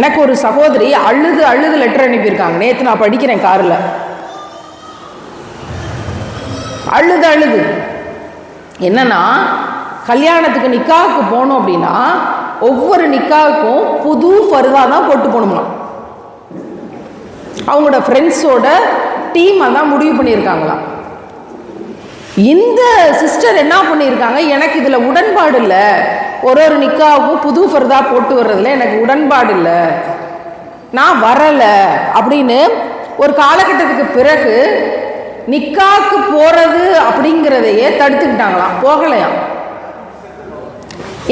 எனக்கு ஒரு சகோதரி அழுது அழுது லெட்டர் அனுப்பியிருக்காங்க. நேற்று நான் படிக்கிறேன் காரில். அழுது அழுது. என்னன்னா கல்யாணத்துக்கு நிக்காவுக்கு போனோம் அப்படின்னா ஒவ்வொரு நிக்காவுக்கும் புது ஃபர்தா தான் போட்டு போகணுமா அவங்களோட ஃப்ரெண்ட்ஸோட டீமை தான் முடிவு பண்ணியிருக்காங்களாம் இந்த சிஸ்டர் என்ன பண்ணியிருக்காங்க எனக்கு இதில் உடன்பாடு இல்லை. ஒரு ஒரு நிக்காவுக்கும் புது ஃபர்தா போட்டு வர்றதுல எனக்கு உடன்பாடு இல்லை. நான் வரலை அப்படின்னு ஒரு காலகட்டத்துக்கு பிறகு நிக்காக்கு போகிறது அப்படிங்கிறதையே தடுத்துக்கிட்டாங்களாம். போகலையாம்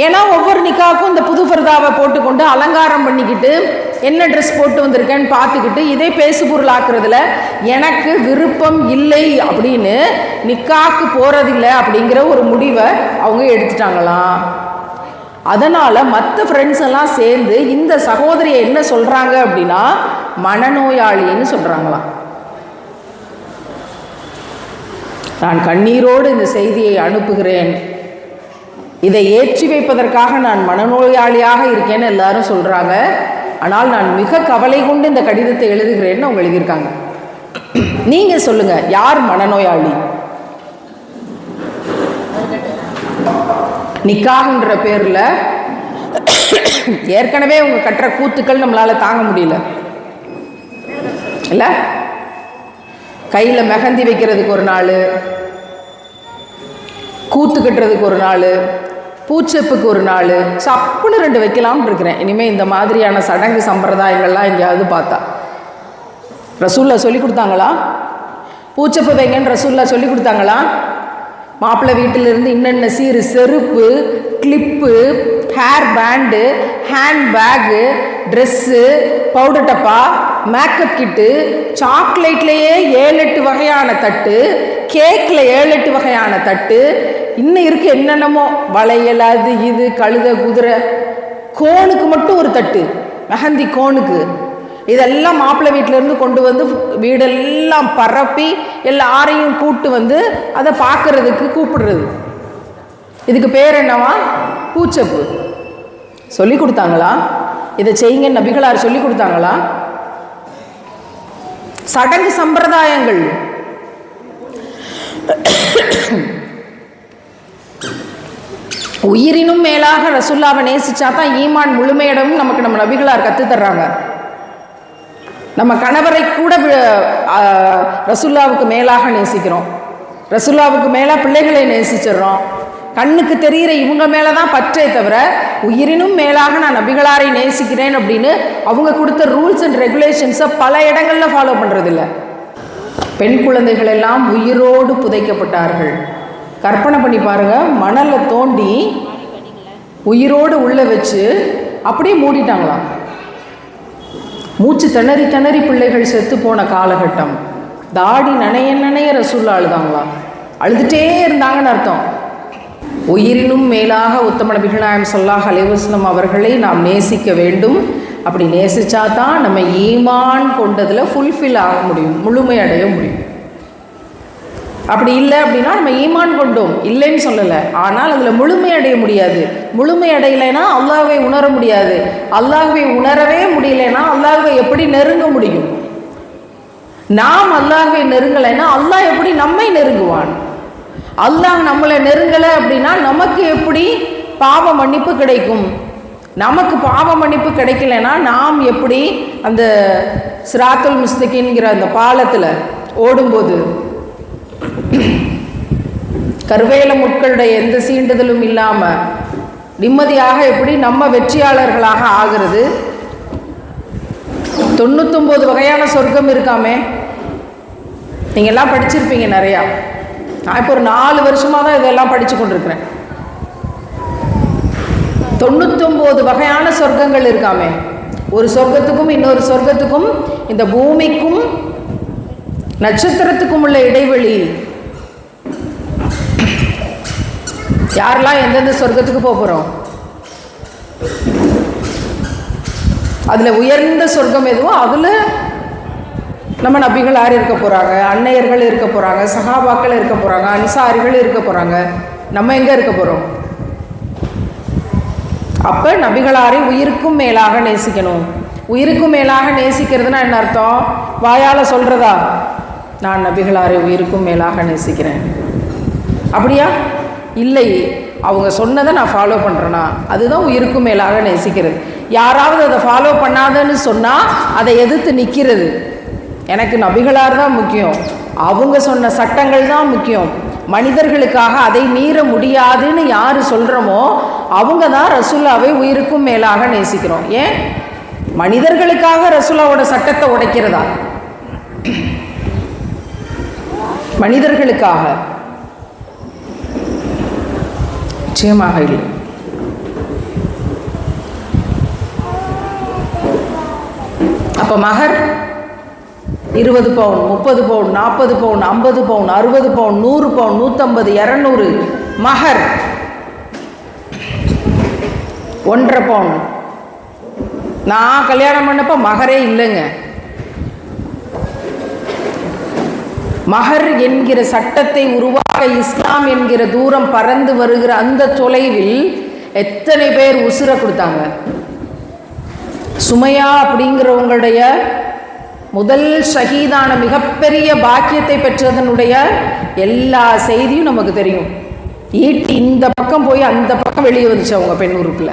ஏன்னா ஒவ்வொரு நிக்காவுக்கும் இந்த புது ஃபர்தாவை போட்டுக்கொண்டு அலங்காரம் பண்ணிக்கிட்டு என்ன ட்ரெஸ் போட்டு வந்திருக்கேன்னு பார்த்துக்கிட்டு இதே பேசு பொருள் ஆக்குறதுல எனக்கு விருப்பம் இல்லை அப்படின்னு நிக்காக்கு போகிறதில்லை அப்படிங்கிற ஒரு முடிவை அவங்க எடுத்துட்டாங்களாம். அதனால் மற்ற ஃப்ரெண்ட்ஸ் எல்லாம் சேர்ந்து இந்த சகோதரியை என்ன சொல்கிறாங்க அப்படின்னா மனநோயாளின்னு சொல்கிறாங்களாம் நான் கண்ணீரோடு இந்த செய்தியை அனுப்புகிறேன். இதை ஏற்றி வைப்பதற்காக நான் மனநோயாளியாக இருக்கேன்னு எல்லாரும் சொல்கிறாங்க ஆனால் நான் மிக கவலை கொண்டு இந்த கடிதத்தை எழுதுகிறேன்னு அவங்க எழுதியிருக்காங்க. நீங்கள் சொல்லுங்கள் யார் மனநோயாளி? நிக்காகுன்ற பேரில் ஏற்கனவே அவங்க கட்டுற கூத்துக்கள் நம்மளால் தாங்க முடியல. இல்லை? கையில் மெஹந்தி வைக்கிறதுக்கு ஒரு நாள் கூத்து கட்டுறதுக்கு ஒரு நாள் பூச்செப்புக்கு ஒரு நாள் சப்புன்னு ரெண்டு வைக்கலாம்னு இருக்கிறேன். இனிமேல் இந்த மாதிரியான சடங்கு சம்பிரதாயங்கள்லாம் எங்கேயாவது பார்த்தா. ரசூல்லா சொல்லி கொடுத்தாங்களா? பூச்செப்பு வைங்கன்னு ரசூல்லா சொல்லி கொடுத்தாங்களா? மாப்பிள்ளை வீட்டிலிருந்து இன்னென்ன சீரு செருப்பு clip hair band hand bag dress powder டப்பா மேக்கப் கிட்டு சாக்லேட்லேயே ஏழு எட்டு வகையான தட்டு கேக்கில் ஏழு எட்டு வகையான தட்டு. இன்னும் இருக்குது என்னென்னமோ? வளையல் அது இது கழுத குதிரை. கோனுக்கு மட்டும் ஒரு தட்டு. மெஹந்தி கோனுக்கு இதெல்லாம் மாப்பிள்ளை வீட்டிலேருந்து கொண்டு வந்து வீடெல்லாம் பரப்பி எல்லாரையும் கூட்டு வந்து அதை பார்க்கறதுக்கு கூப்பிடுறது. இதுக்கு பேர் என்னவா? பூச்சப்பு. சொல்லி கொடுத்தாங்களா? இதை செய்யுங்க நபிகளார் சொல்லி கொடுத்தாங்களா? சடங்கு சம்பிரதாயங்கள். உயிரினும் மேலாக ரசுல்லாவை நேசிச்சா தான் ஈமான் முழுமையிடமும் நமக்கு நம்ம நபிகளார் கற்றுத் தர்றாங்க நம்ம கணவரை கூட ரசுல்லாவுக்கு மேலாக நேசிக்கிறோம். ரசுல்லாவுக்கு மேலே பிள்ளைகளை நேசிச்சிடுறோம். கண்ணுக்கு தெரிகிற இவங்க மேலே தான் பற்றே தவிர உயிரினும் மேலாக நான் நபிகளாரை நேசிக்கிறேன் அப்படின்னு அவங்க கொடுத்த ரூல்ஸ் அண்ட் ரெகுலேஷன்ஸை பல இடங்களில் ஃபாலோ பண்ணுறதில்ல பெண் குழந்தைகள் எல்லாம் உயிரோடு புதைக்கப்பட்டார்கள். கற்பனை பண்ணி பாருங்கள் மணலை தோண்டி உயிரோடு உள்ளே வச்சு அப்படியே மூடிட்டாங்களாம். மூச்சு திணறி திணறி பிள்ளைகள் செத்து போன காலகட்டம். தாடி நனைய நனைய ரசூல்லா அழுதாங்களா? அழுதுட்டே இருந்தாங்கன்னு அர்த்தம். உயிரினும் மேலாக உத்தம நபிகள் சொல்லாஹ் அலைவாஸ்லம் அவர்களை நாம் நேசிக்க வேண்டும். அப்படி நேசிச்சா தான் நம்ம ஈமான் கொண்டதில் ஃபுல்ஃபில் ஆக முடியும் முழுமையடைய முடியும். அப்படி இல்லை அப்படின்னா நம்ம ஈமான் கொண்டோம். இல்லைன்னு சொல்லலை. ஆனால் அதில் முழுமையடைய முடியாது. முழுமையடையலைன்னா அல்லாஹ்வை உணர முடியாது. அல்லாஹ்வை உணரவே முடியலைன்னா அல்லாஹ்வை எப்படி நெருங்க முடியும்? நாம் அல்லாஹ்வை நெருங்கலைன்னா அல்லாஹ் எப்படி நம்மை நெருங்குவான்? அல்லாஹ் நம்மளை நெருங்கலை அப்படின்னா நமக்கு எப்படி பாவ மன்னிப்பு கிடைக்கும்? நமக்கு பாவ மன்னிப்பு கிடைக்கலைன்னா நாம் எப்படி அந்த சிராத்துல் முஸ்திகின்கிற அந்த பாலத்தில் ஓடும்போது கருவேல முட்களுடைய எந்த சீண்டுதலும் இல்லாமல் நிம்மதியாக எப்படி நம்ம வெற்றியாளர்களாக ஆகிறது? தொண்ணூத்தொம்பது வகையான சொர்க்கம் இருக்காமே. நீங்கள் எல்லாம் படிச்சிருப்பீங்க நிறையா. நான் இப்போ ஒரு நாலு வருஷமாக தான் இதெல்லாம் படித்து கொண்டிருக்கிறேன். தொண்ணூத்தொம்பது வகையான சொர்க்கங்கள் இருக்காமே. ஒரு சொர்க்கத்துக்கும் இன்னொரு சொர்க்கத்துக்கும் இந்த பூமிக்கும் நட்சத்திரத்துக்கும் உள்ள இடைவெளி யாரெல்லாம் எந்தெந்த சொர்க்கத்துக்கு போக போகிறோம் அதில் உயர்ந்த சொர்க்கம் எதுவோ அதில் நம்ம நபிகள் யார் இருக்க போகிறாங்க அன்னையர்கள் இருக்க போகிறாங்க சகாபாக்கள் இருக்க போகிறாங்க அன்சாரிகள் இருக்க போகிறாங்க நம்ம எங்கே இருக்க போகிறோம் அப்போ நபிகளாரை உயிருக்கும் மேலாக நேசிக்கணும்? உயிருக்கும் மேலாக நேசிக்கிறதுனா என்ன அர்த்தம்? வாயால் சொல்கிறதா நான் நபிகளாரை உயிருக்கும் மேலாக நேசிக்கிறேன். அப்படியா? இல்லை. அவங்க சொன்னதை நான் ஃபாலோ பண்ணுறேன்னா அதுதான் உயிருக்கும் மேலாக நேசிக்கிறது. யாராவது அதை ஃபாலோ பண்ணாதன்னு சொன்னால் அதை எதிர்த்து நிற்கிறது எனக்கு நபிகளார் தான் முக்கியம். அவங்க சொன்ன சட்டங்கள் தான் முக்கியம். மனிதர்களுக்காக அதை மீற முடியாதுன்னு யார் சொல்கிறோமோ அவங்க தான் ரசுல்லாவை உயிருக்கும் மேலாக நேசிக்கிறோம். ஏன்? மனிதர்களுக்காக ரசுல்லாவோட சட்டத்தை உடைக்கிறதா? மனிதர்களுக்காக. நிச்சயமாக இல்லை. அப்போ மகர் இருபது பவுன் முப்பது பவுன் நாற்பது பவுன் ஐம்பது பவுன் அறுபது பவுன் நூறு பவுன் நூற்றம்பது இரநூறு. மகர் ஒன்றரை பவுன். நான் கல்யாணம் பண்ணப்ப மகரே இல்லைங்க. மகர் என்கிற சட்டத்தை உருவா இஸ்லாம் என்கிற தூரம் பறந்து வருகிற அந்த தொலைவில் எத்தனை பேர் உசுர கொடுத்தாங்க? சுமையா அப்படிங்கிறவங்களுடைய முதல் ஷஹீதான மிகப்பெரிய பாக்கியத்தை பெற்றதனுடைய எல்லா செய்தியும் நமக்கு தெரியும். ஈட்டி இந்த பக்கம் போய் அந்த பக்கம் வெளியே வந்துச்சு அவங்க பெண் உறுப்பில்.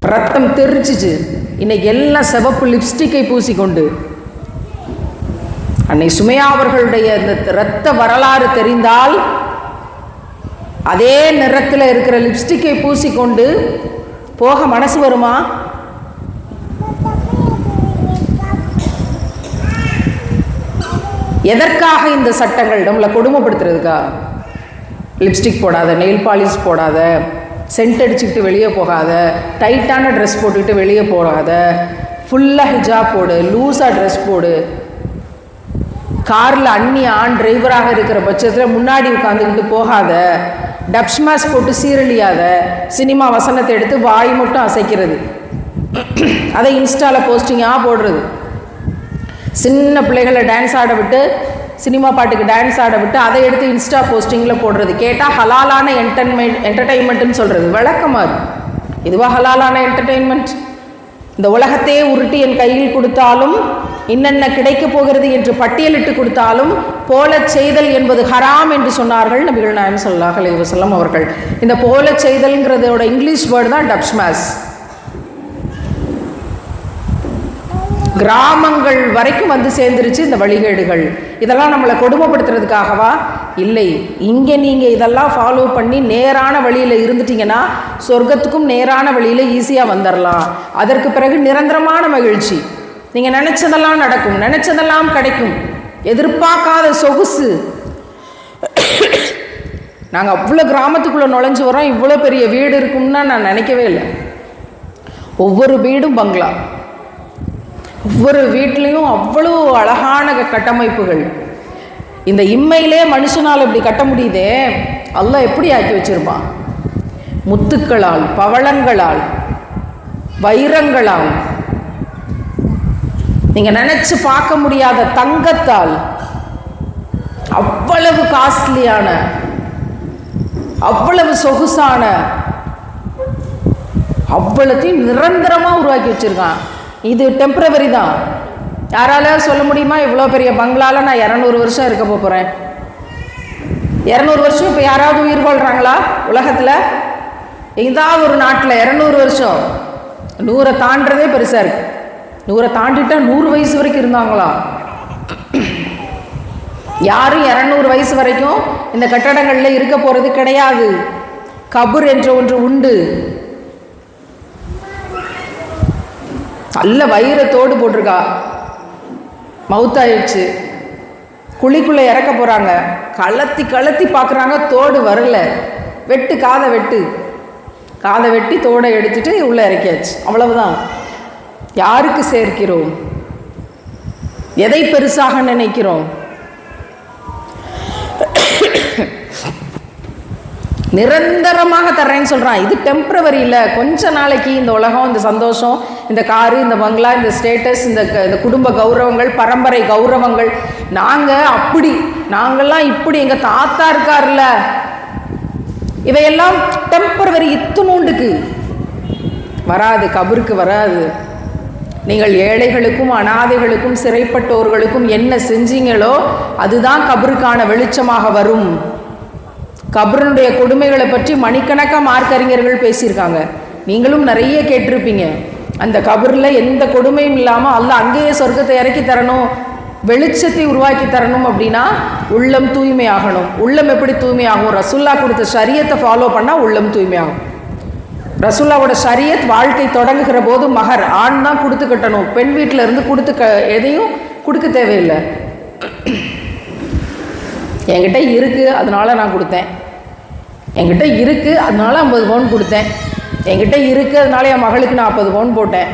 ரத்தம் தெரிச்சிச்சு இன்னைக்கு எல்லாம் சிவப்பு லிப்ஸ்டிக்கை பூசிக்கொண்டு அன்னை சுமையா அவர்களுடைய இந்த இரத்த வரலாறு தெரிந்தால் அதே நிறத்தில் இருக்கிற லிப்ஸ்டிக்கை பூசிக்கொண்டு போக மனசு வருமா? எதற்காக இந்த சட்டங்கள் நம்மளை கொடுமைப்படுத்துறதுக்கா? லிப்ஸ்டிக் போடாத நெயில் பாலிஷ் போடாத சென்ட் அடிச்சுக்கிட்டு வெளியே போகாத டைட்டான ட்ரெஸ் போட்டுக்கிட்டு வெளியே போகாத ஃபுல்லாக ஹிஜாப் போடு லூஸாக ட்ரெஸ் போடு காரில் அண்ணி ஆண் டிரைவராக இருக்கிற பட்சத்தில் முன்னாடி உட்காந்துக்கிட்டு போகாத டப்ஸ்மாஸ் போட்டு சீரழியாத சினிமா வசனத்தை எடுத்து வாய் மட்டும் அசைக்கிறது. அதை இன்ஸ்டாவில் போஸ்டிங்காக போடுறது. சின்ன பிள்ளைகளை டான்ஸ் ஆட விட்டு சினிமா பாட்டுக்கு டான்ஸ் ஆட விட்டு அதை எடுத்து இன்ஸ்டா போஸ்டிங்கில் போடுறது. கேட்டால் ஹலாலான என்டர்மெண்ட் என்டர்டைன்மெண்ட்டுன்னு சொல்கிறது விளக்கமாக இருக்கும் இதுவாக ஹலாலான என்டர்டெயின்மெண்ட் இந்த உலகத்தையே உருட்டி என் கையில் கொடுத்தாலும் இன்னென்ன கிடைக்கப் போகிறது என்று பட்டியலிட்டு கொடுத்தாலும் போலச் செய்தல் என்பது ஹராம் என்று சொன்னார்கள் நபிகள் நாயம் சொல்லாஹ் அலி வஸல்லம் அவர்கள். இந்த போலச் செய்தல்ங்கிறதோட இங்கிலீஷ் வேர்டு தான் டப்ஸ்மாஸ் கிராமங்கள் வரைக்கும் வந்து சேர்ந்துருச்சு இந்த வழிகேடுகள். இதெல்லாம் நம்மளை கொடுமைப்படுத்துறதுக்காகவா? இல்லை. இங்கே நீங்கள் இதெல்லாம் ஃபாலோ பண்ணி நேரான வழியில் இருந்துட்டீங்கன்னா சொர்க்கத்துக்கும் நேரான வழியில் ஈஸியாக வந்துடலாம் அதற்கு பிறகு நிரந்தரமான மகிழ்ச்சி. நீங்கள் நினச்சதெல்லாம் நடக்கும். நினச்சதெல்லாம் கிடைக்கும். எதிர்பார்க்காத சொகுசு. நாங்கள் அவ்வளோ கிராமத்துக்குள்ளே நுழைஞ்சு வரோம். இவ்வளோ பெரிய வீடு இருக்கும்னா நான் நினைக்கவே இல்லை. ஒவ்வொரு வீடும் பங்களா. ஒவ்வொரு வீட்லேயும் அவ்வளோ அழகான கட்டமைப்புகள். இந்த இம்மையிலே மனுஷனால் இப்படி கட்ட முடியுதே? அல்ல எப்படி ஆக்கி வச்சிருப்பான்? முத்துக்களால் பவளங்களால் வைரங்களால். நீங்க நினைச்சு பார்க்க முடியாத தங்கத்தால். அவ்வளவு காஸ்ட்லியான அவ்வளவு சொகுசான அவ்வளத்தையும் நிரந்தரமா உருவாக்கி வச்சிருக்கான். இது டெம்பரவரி தான். யாரால சொல்ல முடியுமா? இவ்வளோ பெரிய பங்களால நான் இரநூறு வருஷம் இருக்க போகிறேன் இரநூறு வருஷம் இப்போ யாராவது உயிர் கொள்றாங்களா உலகத்தில்? இதான் ஒரு நாட்டில் இரநூறு வருஷம். நூறை தாண்டதே பெருசாக இருக்கு. நூறை தாண்டிட்டா நூறு வயசு வரைக்கும் இருந்தாங்களா? யாரும் இரநூறு வயசு வரைக்கும் இந்த கட்டடங்களில் இருக்க போகிறது கிடையாது. கபூர் என்ற ஒன்று உண்டு. நல்ல வைரத்தோடு போட்டிருக்கா. மவுத்தாயிடுச்சு. குழிக்குள்ளே இறக்க போகிறாங்க கலத்தி கலத்தி பார்க்குறாங்க தோடு வரல. வெட்டு காதை வெட்டு. காதை வெட்டி தோடை எடுத்துட்டு உள்ளே இறக்கியாச்சு. அவ்வளவுதான். யாருக்கு சேர்க்கிறோம்? எதை பெருசாக நினைக்கிறோம்? நிரந்தரமாக தர்றேன்னு சொல்கிறான் இது டெம்பரவரி இல்லை. கொஞ்ச நாளைக்கு இந்த உலகம் இந்த சந்தோஷம் இந்த காரு இந்த பங்களா இந்த ஸ்டேட்டஸ் இந்த க- இந்த குடும்ப கௌரவங்கள் பரம்பரை கௌரவங்கள். நாங்கள் அப்படி நாங்கள்லாம் இப்படி எங்கள் தாத்தா இருக்கார்ல இவையெல்லாம் டெம்பரவரி இத்துணூண்டுக்கு. வராது கபருக்கு வராது. நீங்கள் ஏழைகளுக்கும் அனாதைகளுக்கும் சிறைப்பட்டோர்களுக்கும் என்ன செஞ்சீங்களோ அதுதான் கபருக்கான வெளிச்சமாக வரும். கபருனுடைய கொடுமைகளை பற்றி மணிக்கணக்காக மார்க்கறிஞர்கள் பேசியிருக்காங்க. நீங்களும் நிறைய கேட்டிருப்பீங்க. அந்த கபரில் எந்த கொடுமையும் இல்லாமல் அல்ல அங்கேயே சொர்க்கத்தை இறக்கி தரணும் வெளிச்சத்தை உருவாக்கி தரணும் அப்படின்னா உள்ளம் தூய்மையாகணும். உள்ளம் எப்படி தூய்மையாகும்? ரசுல்லா கொடுத்த சரியத்தை ஃபாலோ பண்ணால் உள்ளம் தூய்மையாகும். ரசுல்லாவோட ஷரியத் வாழ்க்கை தொடங்குகிற போது மகர் ஆண் தான் கொடுத்து கட்டணும். பெண் வீட்டில் இருந்து கொடுத்து க எதையும் கொடுக்க தேவையில்லை. என்கிட்ட இருக்குது அதனால நான் கொடுத்தேன். என்கிட்ட இருக்குது அதனால ஐம்பது பவுன் கொடுத்தேன். என்கிட்ட இருக்குது அதனால என் மகளுக்கு நாற்பது பவுன் போட்டேன்.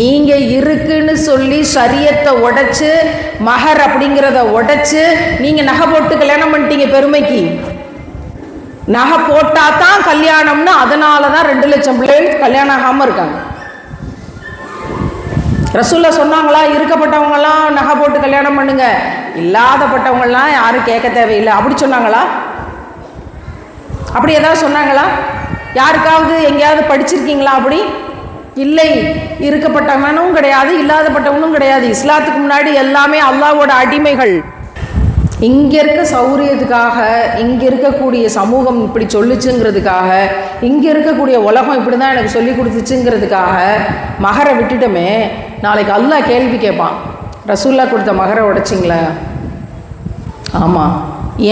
நீங்கள் இருக்குன்னு சொல்லி சரியத்தை உடைச்சு மகர் அப்படிங்கிறத உடைச்சு நீங்கள் நகை போட்டு கல்யாணம் பண்ணிட்டீங்க பெருமைக்கு. நகை போட்டா தான் கல்யாணம்னு அதனால தான் ரெண்டு லட்சம் பிள்ளைகள் கல்யாணம் ஆகாமல் இருக்காங்க. ரசூல்லா சொன்னாங்களா இருக்கப்பட்டவங்கலாம் நகை போட்டு கல்யாணம் பண்ணுங்க. இல்லாதப்பட்டவங்கலாம் யாரும் கேட்க தேவையில்லை. அப்படி சொன்னாங்களா? அப்படி ஏதாவது சொன்னாங்களா? யாருக்காவது எங்கேயாவது படிச்சிருக்கீங்களா அப்படி? இல்லை இருக்கப்பட்டவனும் கிடையாது இல்லாதப்பட்டவனும் கிடையாது. இஸ்லாத்துக்கு முன்னாடி எல்லாமே அல்லாவோட அடிமைகள். இங்கே இருக்க சௌரியத்துக்காக இங்கே இருக்கக்கூடிய சமூகம் இப்படி சொல்லுச்சுங்கிறதுக்காக இங்கே இருக்கக்கூடிய உலகம் இப்படி தான் எனக்கு சொல்லி கொடுத்துச்சுங்கிறதுக்காக மகரை விட்டுட்டோமே நாளைக்கு அல்லாஹ் கேள்வி கேட்பான். ரசூல்லா கொடுத்த மகரை உடைச்சிங்களே? ஆமாம்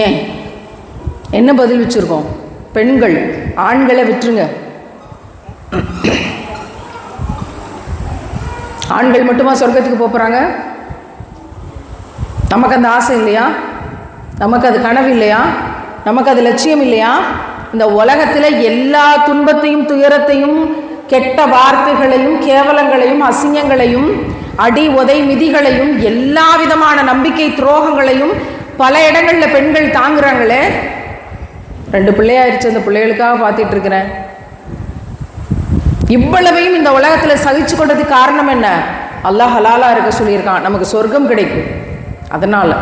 ஏன்? என்ன பதில் வச்சுருக்கோம்? பெண்கள் ஆண்களை விட்டுருங்க. ஆண்கள் மட்டுமா சொர்க்கத்துக்கு போகிறாங்க நமக்கு அந்த ஆசை இல்லையா? நமக்கு அது கனவு இல்லையா? நமக்கு அது லட்சியம் இல்லையா? இந்த உலகத்தில் எல்லா துன்பத்தையும் துயரத்தையும் கெட்ட வார்த்தைகளையும் கேவலங்களையும் அசிங்கங்களையும் அடி உதை மிதிகளையும் எல்லா விதமான நம்பிக்கை துரோகங்களையும் பல இடங்களில் பெண்கள் தாங்குறாங்களே ரெண்டு பிள்ளையாயிருச்சு அந்த பிள்ளைகளுக்காக பார்த்துட்டு இருக்கிறேன் இவ்வளவையும் இந்த உலகத்தில் சகிச்சு கொண்டதுக்கு காரணம் என்ன? அல்லாஹ் ஹலாலாக இருக்க சொல்லியிருக்கான். நமக்கு சொர்க்கம் கிடைக்கும். அதனால்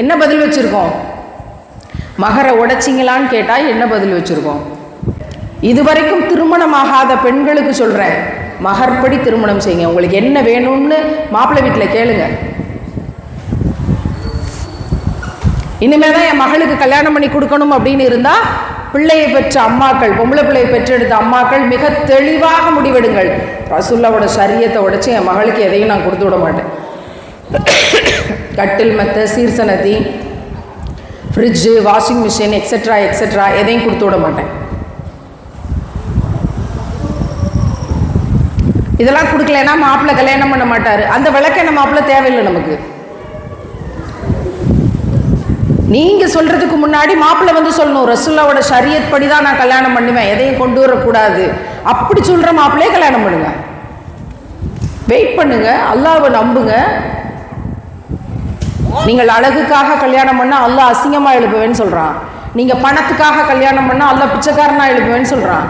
என்ன பதில் வச்சுருக்கோம்? மகரை உடைச்சிங்களான்னு கேட்டால் என்ன பதில் வச்சுருக்கோம்? இதுவரைக்கும் திருமணமாகாத பெண்களுக்கு சொல்கிறேன் மகர்படி திருமணம் செய்யுங்க. உங்களுக்கு என்ன வேணும்னு மாப்பிள்ளை வீட்டில் கேளுங்கள் இனிமே தான் என் மகளுக்கு கல்யாணம் பண்ணி கொடுக்கணும் அப்படின்னு இருந்தால் பிள்ளையை பெற்ற அம்மாக்கள் பொம்பளை பிள்ளையை பெற்றெடுத்த அம்மாக்கள் மிக தெளிவாக முடிவெடுங்கள். ரசுல்லாவோட சரியத்தை உடைச்சி என் மகளுக்கு எதையும் நான் கொடுத்து விட மாட்டேன். கட்டில் மெத்த சீர்சனதி fridge washing machine extra extra எதையும் கொடுத்து விட மாட்டேன். இதெல்லாம் கொடுக்கலன்னா மாப்பிள்ளை கல்யாணம் பண்ண மாட்டார். அந்த விளக்கெண்ண மாப்பிள்ளை தேவையில்லை நமக்கு. நீங்க சொல்றதுக்கு முன்னாடி மாப்பிள்ளை வந்து சொல்லணும் ரசுல்லாவோட ஷரியத் படி தான் நான் கல்யாணம் பண்ணுவேன் எதையும் கொண்டு வரக்கூடாது. அப்படி சொல்ற மாப்பிள்ளையே கல்யாணம் பண்ணுங்க. வெயிட் பண்ணுங்க அல்லாவை நம்புங்க. நீங்கள் அழகுக்காக கல்யாணம் பண்ணா அல்லாஹ் அசிங்கமா எழுப்புவேன்னு சொல்றான். நீங்க பணத்துக்காக கல்யாணம் பண்ணா அல்லாஹ் பிச்சைக்காரனா எழுப்புவேன்னு சொல்றான்.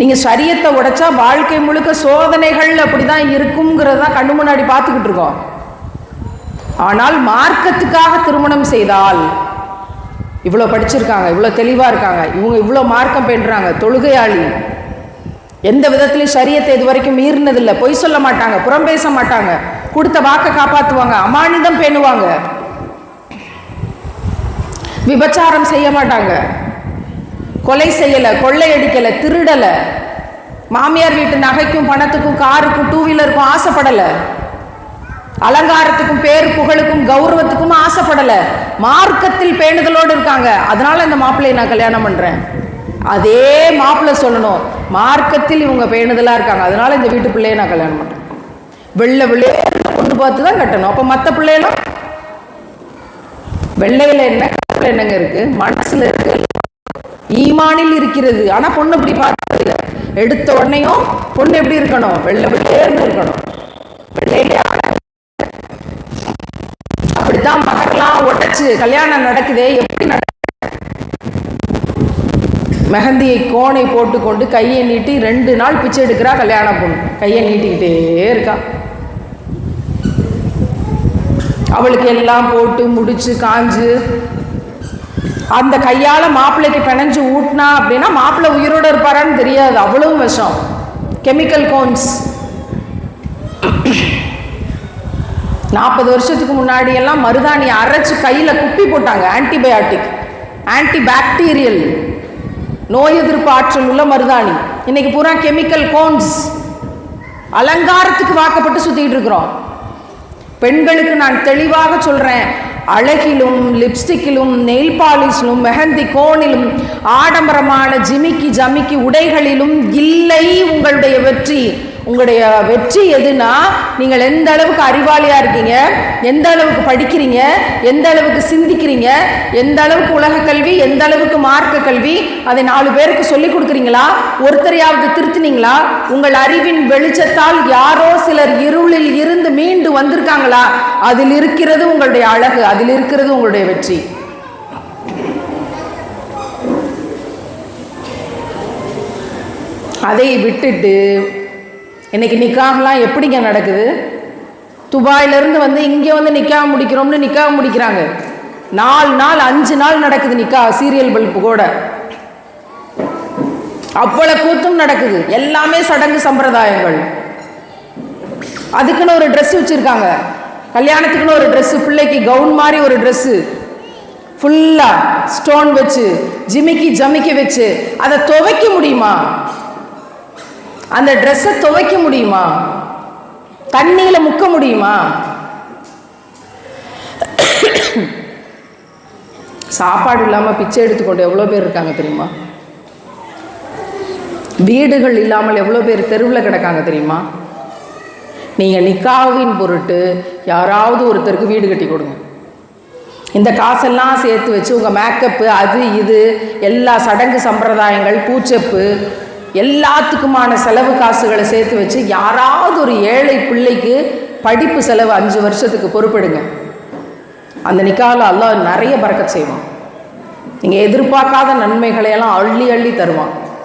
நீங்க சரியத்தை உடைச்சா வாழ்க்கை முழுக்க சோதனைகள் அப்படிதான் இருக்குங்கிறத தான் கண்ணு முன்னாடி பார்த்துக்கிட்டு இருக்கோம். ஆனால் மார்க்கத்துக்காக திருமணம் செய்தால் இவ்வளோ படிச்சிருக்காங்க இவ்வளோ தெளிவாக இருக்காங்க இவங்க இவ்வளோ மார்க்கம் பண்ணுறாங்க தொழுகையாளி. எந்த விதத்துலையும் சரியத்தை இது வரைக்கும் மீறினதில்லை. பொய் சொல்ல மாட்டாங்க புறம் பேச மாட்டாங்க. கொடுத்த வாக்கை காப்பாற்றுவாங்க அமானிதம் பேணுவாங்க. விபச்சாரம் செய்ய மாட்டாங்க. கொலை செய்யலை கொள்ளையடிக்கலை திருடலை. மாமியார் வீட்டு நகைக்கும் பணத்துக்கும் காருக்கும் டூ வீலருக்கும் ஆசைப்படலை. அலங்காரத்துக்கும் பேர் புகழுக்கும் கௌரவத்துக்கும் ஆசைப்படல. மார்க்கத்தில் பேணுதலோடு இருக்காங்க. அதனால இந்த மாப்பிள்ளையை நான் கல்யாணம் பண்றேன். அதே மாப்பிள்ளை சொல்லணும். மார்க்கத்தில் இவங்க பேணுதலா இருக்காங்க. அதனால இந்த வீட்டு பிள்ளையை நான் கல்யாணம் பண்றேன். வெள்ளை வெள்ளை கொண்டு பார்த்து தான் கட்டணும். அப்ப மற்ற பிள்ளையெல்லாம்? வெள்ளையில என்ன என்னங்க இருக்கு? மனசுல இருக்கு. ஈமானில் இருக்கிறது. ஆனா பொண்ணு இப்படி பார்த்தது எடுத்த உடனேயும் பொண்ணு எப்படி இருக்கணும்? வெள்ளை வெள்ளையர்னு இருக்கணும் வெள்ளையிலே அப்படித்தான் மகர்லாம் உடைச்சு கல்யாணம் நடக்குதே எப்படி மெஹந்தியை கோணை போட்டுக்கொண்டு கையை நீட்டி ரெண்டு நாள் பிச்சை எடுக்கிறா கல்யாணம் பொண்ணு. கையை நீட்டிக்கிட்டே இருக்கா. அவளுக்கு எல்லாம் போட்டு முடிச்சு காஞ்சு அந்த கையால் மாப்பிள்ளைக்கு பிணைஞ்சு ஊட்டினா அப்படின்னா மாப்பிள்ளை உயிரோடு இருப்பாரான்னு தெரியாது. அவ்வளவு விஷம். கெமிக்கல் கோன்ஸ் நாற்பது வருஷத்துக்கு முன்னாடி எல்லாம் மருதாணி அரைச்சு கையில் குப்பி போட்டாங்க ஆன்டிபயாட்டிக் ஆன்டி பாக்டீரியல் நோய் எதிர்ப்பு ஆற்றல் உள்ள மருதாணி. இன்னைக்கு பூரா கெமிக்கல் கோன்ஸ் அலங்காரத்துக்கு வாக்கப்பட்டு சுற்றிக்கிட்டு இருக்கிறோம். பெண்களுக்கு நான் தெளிவாக சொல்கிறேன் அழகிலும் லிப்ஸ்டிக்கிலும் நெயில் பாலிஷிலும் மெஹந்தி கோனிலும் ஆடம்பரமான ஜிமிக்கி ஜமிக்கி உடைகளிலும் இல்லை உங்களுடைய வெற்றி. உங்களுடைய வெற்றி எதுனா நீங்கள் எந்த அளவுக்கு அறிவாளியாக இருக்கீங்க? எந்த அளவுக்கு படிக்கிறீங்க? எந்த அளவுக்கு சிந்திக்கிறீங்க? எந்த அளவுக்கு உலக கல்வி? எந்த அளவுக்கு மார்க்க கல்வி? அதை நாலு பேருக்கு சொல்லி கொடுக்குறீங்களா? ஒருத்தரையாவது திருத்தினீங்களா? உங்கள் அறிவின் வெளிச்சத்தால் யாரோ சிலர் இருளில் இருந்து மீண்டு வந்திருக்காங்களா? அதில் இருக்கிறது உங்களுடைய அழகு அதில் இருக்கிறது உங்களுடைய வெற்றி. அதை விட்டுட்டு இன்னைக்கு நிக்காகலாம் எப்படிங்க நடக்குது? துபாயிலிருந்து வந்து இங்கே வந்து நிக்கா முடிக்கிறோம்னு நிக்கா முடிக்கிறாங்க. நாலு நாள் அஞ்சு நாள் நடக்குது நிக்கா சீரியல் பல்ப்பு கூட. அவ்வளோ கூத்தும் நடக்குது. எல்லாமே சடங்கு சம்பிரதாயங்கள். அதுக்குன்னு ஒரு ட்ரெஸ் வச்சுருக்காங்க. கல்யாணத்துக்குன்னு ஒரு ட்ரெஸ்ஸு பிள்ளைக்கு கவுன் மாதிரி ஒரு ட்ரெஸ்ஸு ஃபுல்லாக ஸ்டோன் வச்சு ஜிமிக்கி ஜமிக்கி வச்சு அதை துவைக்க முடியுமா? அந்த ட்ரெஸ்ஸை துவைக்க முடியுமா? தண்ணியில முக்க முடியுமா? சாப்பாடு இல்லாம பிச்சை எடுத்துக்கொண்டு எவ்வளோ பேர் இருக்காங்க தெரியுமா? வீடுகள் இல்லாமல் எவ்வளோ பேர் தெருவில் கிடக்காங்க தெரியுமா? நீங்கள் நிக்காவின் பொருட்டு யாராவது ஒருத்தருக்கு வீடு கட்டி கொடுங்க. இந்த காசெல்லாம் சேர்த்து வச்சு உங்கள் மேக்கப்பு அது இது எல்லா சடங்கு சம்பிரதாயங்கள் பூச்சப்பு எல்லாத்துக்குமான செலவு காசுகளை சேர்த்து வச்சு யாராவது ஒரு ஏழை பிள்ளைக்கு படிப்பு செலவு அஞ்சு வருஷத்துக்கு பொறுப்பெடுங்க. அந்த நிக்காவில் அல்லாஹ் நிறைய பறக்க செய்வான். நீங்கள் எதிர்பார்க்காத நன்மைகளையெல்லாம் அள்ளி அள்ளி தருவான்.